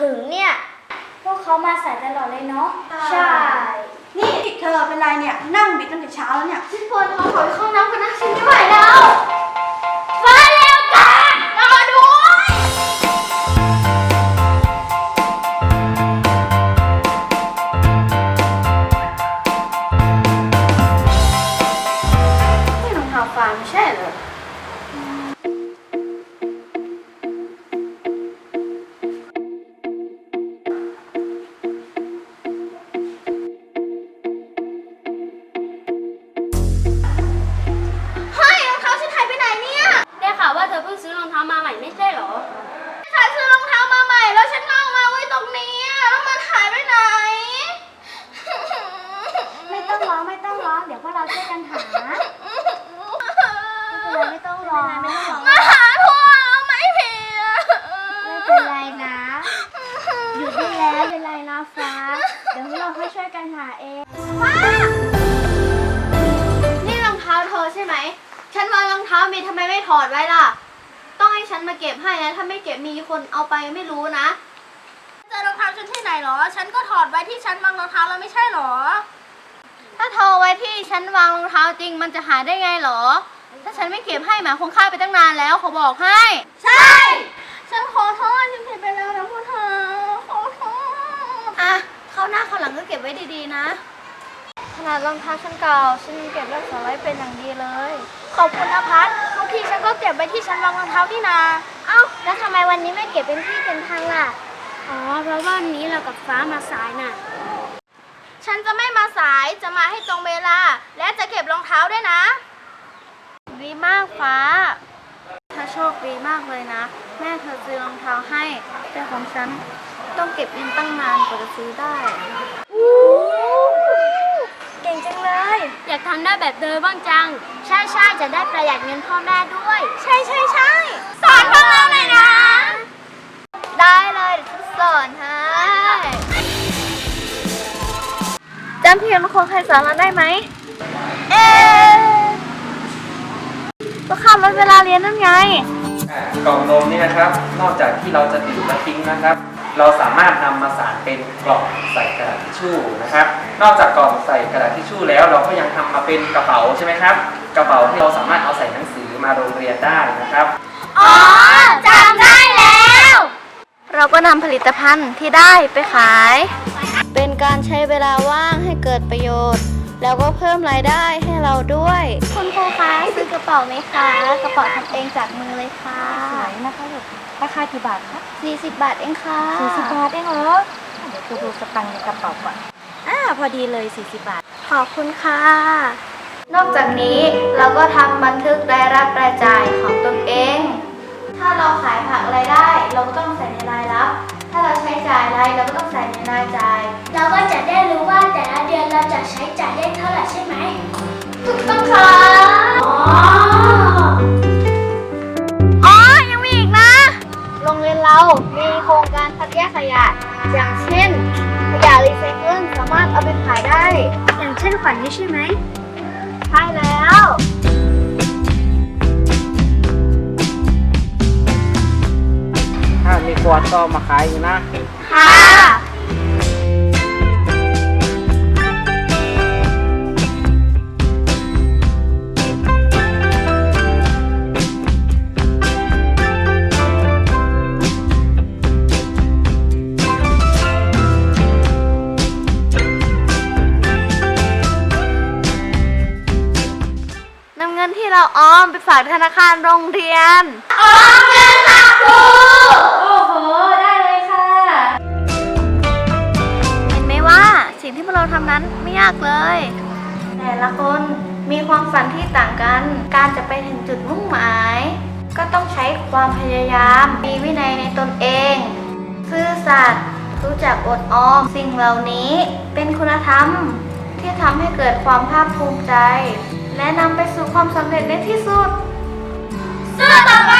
ถึงเนี่ย พวกเขามาสายตลอดเลยเนาะ ใช่ นี่เธอเป็นไรเนี่ย นั่งบิดตั้งแต่เช้าแล้วเนี่ย ทุกคนเขาขอเข้า ฉันวางรองเท้าเมย์ทำไมไม่ถอดไว้ล่ะ ต้องให้ฉันมาเก็บให้นะ ถ้าไม่เก็บมีคนเอาไปไม่รู้นะ เจอรองเท้าฉันที่ไหนเหรอ ฉันก็ถอดไว้ที่ฉันวางรองเท้าแล้วไม่ใช่เหรอ ถ้าเธอเอาไว้ที่ฉันวางรองเท้าจริงมันจะหายได้ไงเหรอ ถ้าฉันไม่เก็บให้หมาคงฆ่าไปตั้งนานแล้วเขาบอกให้ ใช่ ฉันขอโทษฉันผิดไปแล้วนะพวกเธอ ขอโทษ อะเข้าหน้าเข้าหลังก็เก็บไว้ดีๆนะ ขนาดรองเท้าฉันเก่าฉันยังเก็บรักษาไว้เป็นอย่างดีเลย ขอบคุณนะพัดทุกทีฉันก็เก็บไว้ที่ฉันวางรองเท้าที่นา เอ้า แล้วทำไมวันนี้ไม่เก็บเป็นที่เป็นทางล่ะ อ๋อ เพราะว่าวันนี้เรากับฟ้ามาสายน่ะ ฉันจะไม่มาสายจะมาให้ตรงเวลา และจะเก็บรองเท้าด้วยนะ ดีมากฟ้าเธอโชคดีมากเลยนะ แม่เธอซื้อรองเท้าให้ แต่ของฉันต้องเก็บเงินตั้งนานกว่าจะซื้อได้ เก่งจังเลย อยากทำได้แบบเธอบ้างจัง ใช่ใช่จะได้ประหยัดเงินพ่อแม่ด้วย ใช่ใช่ใช่สอนพวกเราหน่อยนะ ได้เลยเดี๋ยวฉันสอนให้จำเพียงคนใครสอนเราได้ไหม เอ๊ะก็ข้ามลดเวลาเรียนนั่นไง อ่ากล่องนมนี่นะครับ นอกจากที่เราจะดื่มและทิ้งนะครับ เราสามารถนำมาสานเป็นกล่องใส่กระดาษทิชชู่นะครับ นอกจากกล่องใส่กระดาษทิชชู่แล้วเราก็ยังทำมาเป็นกระเป๋าใช่ไหมครับ กระเป๋าที่เราสามารถเอาใส่หนังสือมาโรงเรียนได้นะครับ อ๋อจำได้แล้ว เราก็นำผลิตภัณฑ์ที่ได้ไปขาย เป็นการใช้เวลาว่างให้เกิดประโยชน์ แล้วก็เพิ่มรายได้ให้เราด้วย คุณครูคะซื้อกระเป๋าไหมคะ กระเป๋าทำเองจากมือเลยค่ะ สวยนะคะลูก ราคากี่บาทคะ40 บาทเองค่ะ40บาทเองเหรอ เดี๋ยวครูดูสตังค์ในกระเป๋าก่อนอ่าพอดีเลย40บาท ขอบคุณค่ะ นอกจากนี้เราก็ทำบันทึกรายรับรายจ่ายของตนเอง ถ้าเราขายผักรายได้ เราก็ต้องใส่ในรายรับ ถ้าเราใช้จ่ายรายเราก็ต้องใส่ในรายจ่าย เราก็จะได้รู้ว่าแต่ละเดือนเราจะใช้จ่ายได้เท่าไหร่ใช่ไหมถูกต้องค่ะ เรียนเรา มีโครงการคัดแยกขยะ อย่างเช่น ขยะรีไซเคิลสามารถเอาไปขายได้ อย่างเช่นขวัญนี่ใช่ไหมใช่แล้วถ้ามีขวดก็เอามาขายอยู่นะ ค่ะ ที่เราออมไปฝากธนาคารโรงเรียน ออมเงินค่ะครูโอ้โห ได้เลยค่ะ เห็นไหมว่าสิ่งที่พวกเราทำนั้นไม่ยากเลย แต่ละคนมีความฝันที่ต่างกัน การจะไปถึงจุดมุ่งหมาย ก็ต้องใช้ความพยายาม มีวินัยในตนเอง ซื่อสัตย์ รู้จักอดออม สิ่งเหล่านี้เป็นคุณธรรมที่ทำให้เกิดความภาคภูมิใจ และนำไปสู่ความสำเร็จในที่สุด สู้ต่อไป